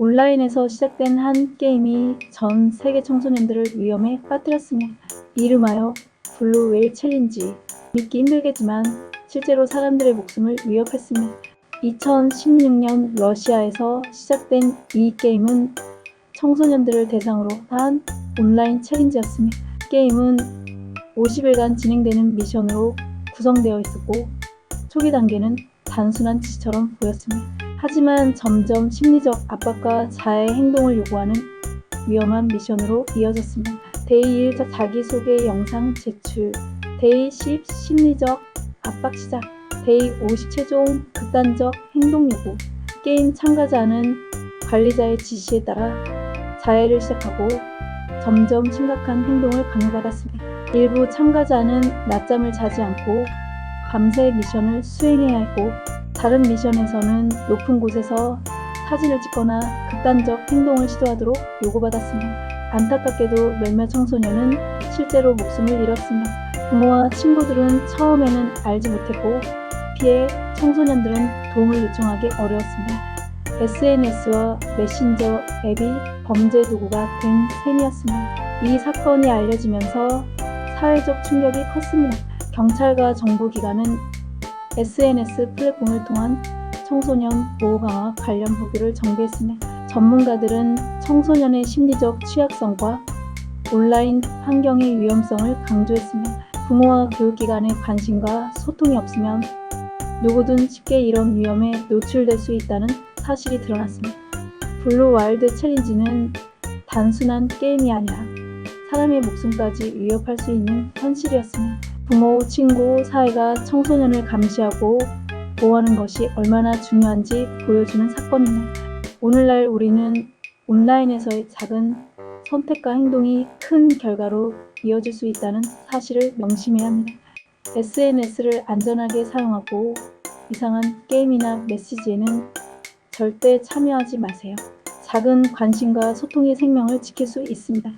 온라인에서 시작된 한 게임이 전 세계 청소년들을 위험에 빠뜨렸으며 이름하여 블루 웨일 챌린지. 믿기 힘들겠지만 실제로 사람들의 목숨을 위협했으며 2016년 러시아에서 시작된 이 게임은 청소년들을 대상으로 한 온라인 챌린지였으며 게임은 50일간 진행되는 미션으로 구성되어 있었고 초기 단계는 단순한 지처럼 보였으며 하지만 점점 심리적 압박과 자해 행동을 요구하는 위험한 미션으로 이어졌으며 데이 1 자기소개 영상 제출. 데이 10 심리적 압박 시작. 데이 50 최종 극단적 행동 요구. 게임 참가자는 관리자의 지시에 따라 자해를 시작하고 점점 심각한 행동을 강요받았습니다. 일부 참가자는 낮잠을 자지 않고 밤새 미션을 수행해야 했고 다른 미션에서는 높은 곳에서 사진을 찍거나 극단적 행동을 시도하도록 요구받았으며 안타깝게도 몇몇 청소년은 실제로 목숨을 잃었으며 부모와 친구들은 처음에는 알지 못했고 피해 청소년들은 도움을 요청하기 어려웠으며 SNS와 메신저 앱이 범죄 도구가 된 셈이었으며 이 사건이 알려지면서 사회적 충격이 컸습니다. 경찰과 정부기관은 SNS 플랫폼을 통한 청소년 보호 강화 관련 보고를 정비했으며 전문가들은 청소년의 심리적 취약성과 온라인 환경의 위험성을 강조했으며 부모와 교육기관의 관심과 소통이 없으면 누구든 쉽게 이런 위험에 노출될 수 있다는 사실이 드러났습니다. 블루 와일드 챌린지는 단순한 게임이 아니라 사람의 목숨까지 위협할 수 있는 현실이었으며 부모, 친구, 사회가 청소년을 감시하고 보호하는 것이 얼마나 중요한지 보여주는 사건이네. 오늘날 우리는 온라인에서의 작은 선택과 행동이 큰 결과로 이어질 수 있다는 사실을 명심해야 합니다. SNS를 안전하게 사용하고 이상한 게임이나 메시지에는 절대 참여하지 마세요. 작은 관심과 소통이 생명을 지킬 수 있습니다.